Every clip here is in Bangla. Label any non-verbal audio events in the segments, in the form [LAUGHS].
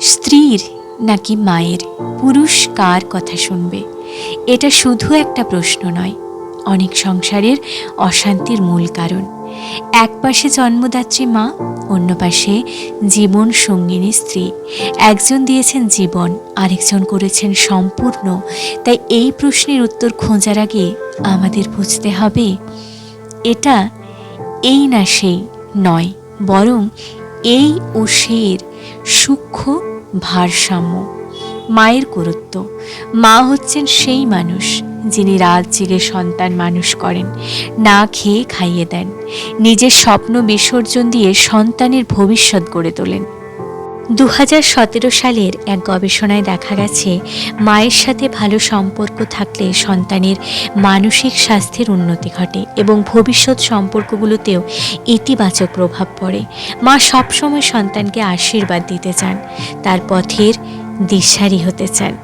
স্ত্রীর নাকি মায়ের পুরুষ কার কথা শুনবে? এটা শুধু একটা প্রশ্ন নয়, অনেক সংসারের অশান্তির মূল কারণ। এক পাশে জন্মদাত্রী মা, অন্য পাশে জীবন সঙ্গিনী স্ত্রী। একজন দিয়েছেন জীবন, আরেকজন করেছেন সম্পূর্ণ। তাই এই প্রশ্নের উত্তর খোঁজার আগে আমাদের বুঝতে হবে, এটা এই না সেই নয়, বরং এই ও সের সূক্ষ্ম ভারসাম্য, মায়ের গুরুত্ব। মা হচ্ছেন সেই মানুষ যিনি রাত জেগে সন্তান মানুষ করেন, না খেয়ে খাইয়ে দেন। নিজের স্বপ্ন বিসর্জন দিয়ে সন্তানের ভবিষ্যৎ গড়ে তোলেন। দু সালের এক গবেষণায় দেখা গেছে, মায়ের সাথে ভালো সম্পর্ক থাকলে সন্তানের মানসিক স্বাস্থ্যের উন্নতি ঘটে এবং ভবিষ্যৎ সম্পর্কগুলোতেও ইতিবাচক প্রভাব পড়ে। মা সবসময় সন্তানকে আশীর্বাদ দিতে চান, তার পথের দিশারি হতে চান।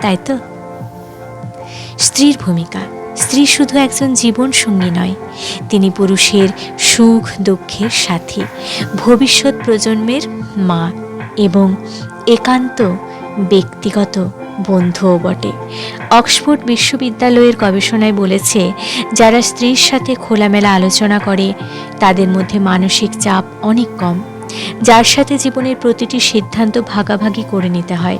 তাই তো? স্ত্রীর ভূমিকা, স্ত্রী শুধু একজন জীবন সঙ্গী নয়, তিনি পুরুষের সুখ দুঃখের সাথী। ভবিষ্যৎ প্রজন্মের মা এবং একান্ত ব্যক্তিগত বন্ধুও বটে। অক্সফোর্ড বিশ্ববিদ্যালয়ের গবেষণায় বলেছে, যারা স্ত্রীর সাথে খোলামেলা আলোচনা করে, তাদের মধ্যে মানসিক চাপ অনেক কম, যার সাথে জীবনের প্রতিটি সিদ্ধান্ত ভাগাভাগি করে নিতে হয়।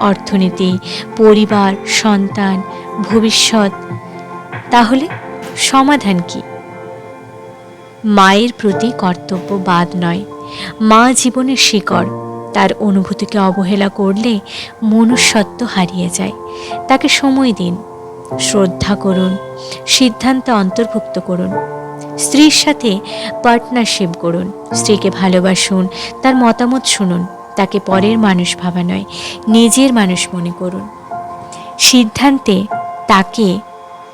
অর্থনীতি, পরিবার, সন্তান, ভবিষ্যৎ, তাহলে সমাধান কি? মায়ের প্রতি কর্তব্য বাদ নয়। মা জীবনের শিকড়। তার অনুভূতিকে অবহেলা করলে মনুষ্যত্ব হারিয়ে যায়। তাকে সময় দিন, শ্রদ্ধা করুন, সিদ্ধান্তে অন্তর্ভুক্ত করুন। স্ত্রীর সাথে পার্টনারশিপ করুন, স্ত্রীকে ভালোবাসুন, তার মতামত শুনুন, তাকে পরের মানুষ ভাবা নয়, নিজের মানুষ মনে করুন। সিদ্ধান্তে তাকে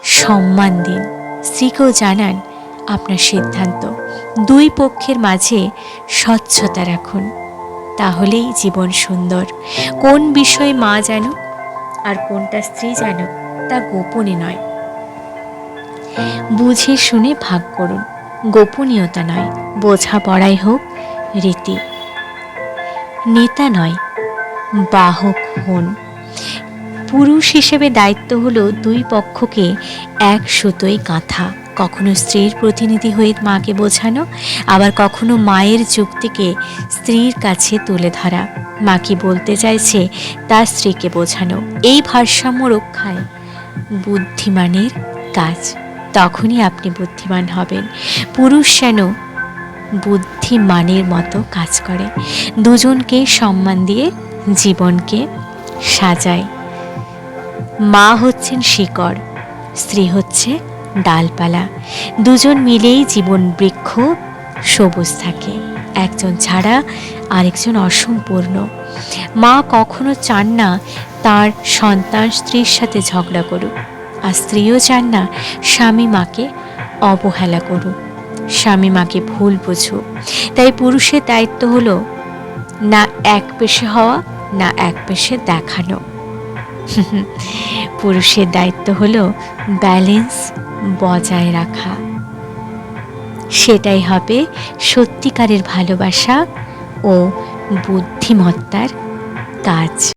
সম্মান দিন। স্ত্রীকেও জানান আপনার সিদ্ধান্ত। দুই পক্ষের মাঝে স্বচ্ছতা রাখুন। তাহলেই জীবন সুন্দর। কোন বিষয়ে মা জানুক আর কোনটা স্ত্রী জানুক, তা গোপনে নয়। বুঝে শুনে ভাগ করুন। গোপনীয়তা নয়, বোঝাপড়াই হোক রীতি। নেতা নয়, বাহক হন। পুরুষ হিসেবে দায়িত্ব হলো দুই পক্ষকে এক সুতোয় গাঁথা। কখনো স্ত্রীর প্রতিনিধি হয়ে মাকে বোঝানো, আবার কখনো মায়ের যুক্তিকে স্ত্রীর কাছে তুলে ধরা। মা কি বলতে চাইছে তার স্ত্রীকে বোঝানো। এই ভারসাম্য রক্ষায় বুদ্ধিমানের কাজ। তখনই আপনি বুদ্ধিমান হবেন। পুরুষ যেন বুদ্ধিমানের মতো কাজ করে। দুজনকে সম্মান দিয়ে জীবনকে সাজায়। মা হচ্ছেন শিকড়, স্ত্রী হচ্ছে ডালপালা। দুজন মিলেই জীবন বৃক্ষ সবুজ থাকে। একজন ছাড়া আরেকজন অসম্পূর্ণ। মা কখনো চান না তার সন্তান স্ত্রীর সাথে ঝগড়া করুক। আর স্ত্রীও চান না স্বামী মাকে অবহেলা করুক। স্বামী মাকে ভুল বুঝুক। তাই পুরুষের দায়িত্ব হলো না এক পেশে হওয়া, না এক পেশে দেখানো। [LAUGHS] পুরুষের দায়িত্ব হলো ব্যালেন্স বজায় রাখা। সেটাই হবে সত্যিকারের ভালোবাসা ও বুদ্ধিমত্তার কাজ।